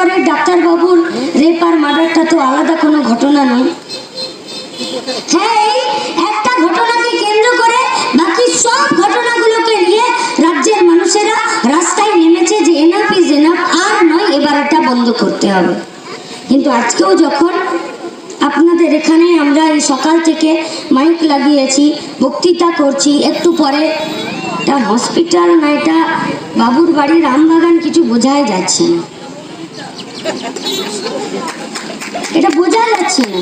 আরজিকরের ডাক্তারবাবুর রেপ আর মার্ডারটা তো আলাদা কোনো ঘটনা নয়। হ্যাঁ একটা ঘটনাকে কেন্দ্র করে বাকি সব ঘটনাগুলোকে রাজ্যের মানুষেরা রাস্তায় নেমেছে যে আর নয়, এবার বন্ধ করতে হবে। কিন্তু আজকেও যখন আপনাদের এখানে আমরা এই সকাল থেকে মাইক লাগিয়েছি, বক্তৃতা করছি, একটু পরে হসপিটাল বাবুর বাড়ির আমবাগান কিছু বোঝাই যাচ্ছে না। এটা বোঝা যাচ্ছে না।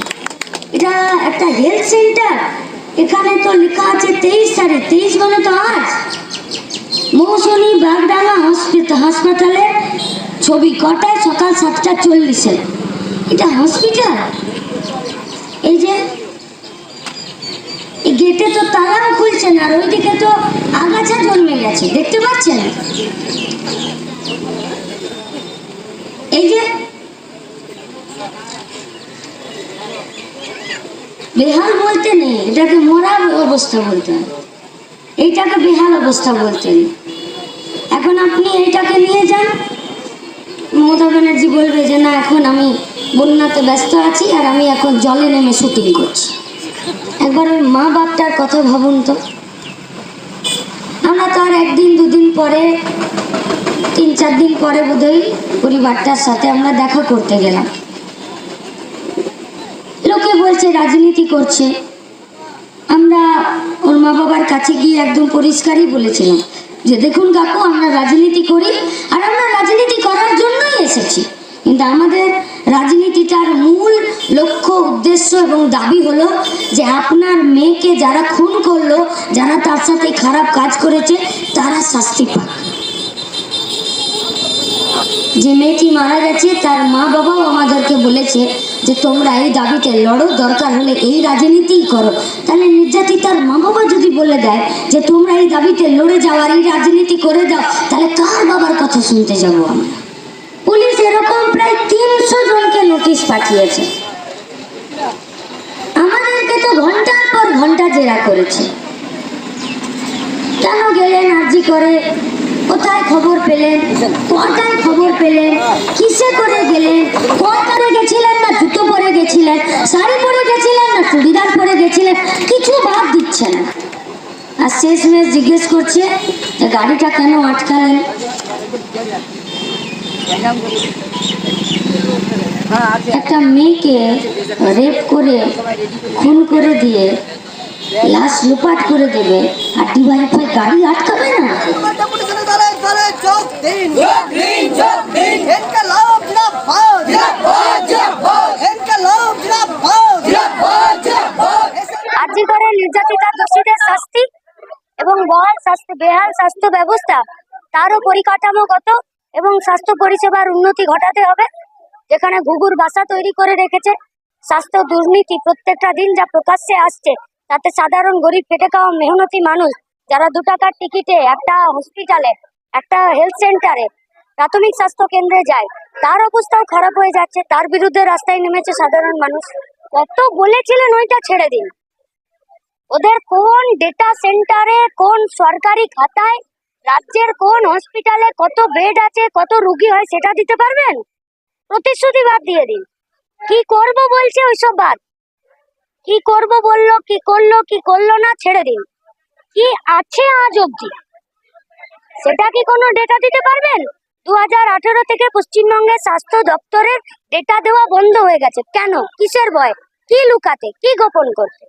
এটা একটা হেলথ সেন্টার এখানে তো লেখা আছে তেইশ তারিখ। তেইশ মানে তো আজ। মৌসুমী বাগডাঙ্গা হসপিটাল হাসপাতালের ছবি কটায়? সকাল সাতটা চল্লিশে। এটা হসপিটাল এই যে গেটে তো তালাও খুলছে না, আর ওইদিকে তো আগাছা জন্মে গেছে। দেখতে পাচ্ছেন? এই যে বেহাল বলতে নেই, এটাকে মরা অবস্থা বলতে হয় এইটাকে বেহাল অবস্থা বলতে নেই এখন আপনি এইটাকে নিয়ে যান। মমতা ব্যানার্জি বলবে যে, না, এখন আমি বন্যাতে ব্যস্ত আছি আর আমি এখন জলে নেমে শুটিং করছি। একবার ওই মা বাপটার কথা ভাবুন তো। আমরা তো আর একদিন, দুদিন পরে তিন চার দিন পরে বোধহয় পরিবারটার সাথে আমরা দেখা করতে গেলাম। লোকে বলছে, রাজনীতি করছে। আমরা ওর মা বাবার কাছে গিয়ে একদম পরিষ্কারই বলেছিলাম যে, দেখুন কাকু, আমরা রাজনীতি করি আর আমরা রাজনীতি করার জন্যই এসেছি। কিন্তু আমাদের রাজনীতিটার মূল লক্ষ্য, উদ্দেশ্য এবং দাবি হলো যে, আপনার মেয়েকে যারা খুন করল, যারা তার সাথে খারাপ কাজ করেছে, তারা শাস্তি পাক। যে মেয়েটি মারা গেছে, তার মা বাবাও আমাদেরকে বলেছে যে তোমরা এই দাবিতে লড়ো, দরকার হলে এই রাজনীতিই করো। তাহলে নির্যাতিতার মা বাবা যদি বলে দেয় যে তোমরা এই দাবিতে লড়ে যাও আর এই রাজনীতি করে দাও তাহলে কার বাবার কথা শুনতে যাব আমরা? পুলিশ এরকম প্রায় তিনশো জনকে নোটিশ পাঠিয়েছে। আমাদেরকে তো ঘণ্টার পর ঘণ্টা জেরা করেছে। কেন গেলেন আর্জি করে? কোথায় খবর পেলেন? কটায় খবর পেলেন? কিসে করে গেলেন? কটারে গেছিলেন না জুতো পরে গেছিলেন? শাড়ি পরে গেছিলেন না চুড়িদার পরে গেছিলেন? কিছু ভাব দিচ্ছে না। আর শেষমেশ জিজ্ঞেস করছে যে গাড়িটা কেন আটকালেন? একটা মেয়েকে রেপ করে, খুন করে দিয়ে, লাশ লুপাট করে দেবে, আর ডিভাইফাই গাড়ি আটকাবে না? এবং বহাল স্বাস্থ্য, বেহাল স্বাস্থ্য ব্যবস্থা, তারও পরিকাঠামোগত এবং স্বাস্থ্য পরিষেবার উন্নতি ঘটাতে হবে, যেখানে ঘুঘুর বাসা তৈরি করে রেখেছে। স্বাস্থ্য দুর্নীতি প্রত্যেকটা দিন যা প্রকাশ্যে আসছে, তাতে সাধারণ গরিব খেটে খাওয়া মেহনতি মানুষ, যারা দু টাকার টিকিটে একটা হসপিটালে, একটা হেলথ সেন্টারে, প্রাথমিক স্বাস্থ্য কেন্দ্রে যায়, তার অবস্থাও খারাপ হয়ে যাচ্ছে, তার বিরুদ্ধে রাস্তায় নেমেছে সাধারণ মানুষ। কত বলেছিলেন ওইটা ছেড়ে দিন। ওদের কোন ডেটা সেন্টারে কোন সরকারি খাতায়, রাজ্যের কোন হসপিটালে কত বেড আছে, কত রুগী হয় সেটা দিতে পারবেন? প্রতিশ্রুতি বাদ দিয়ে দিন। কি করব বলছে ওইসব বাদ। কি করব বলল, কি করল কি করল না ছেড়ে দিন। কি আছে আজ অব্দি সেটা কি কোনো ডেটা দিতে পারবেন? দু হাজার আঠেরো থেকে পশ্চিমবঙ্গের স্বাস্থ্য দপ্তরের ডেটা দেওয়া বন্ধ হয়ে গেছে। কেন? কিসের ভয়? কি লুকাতে? কি গোপন করতে?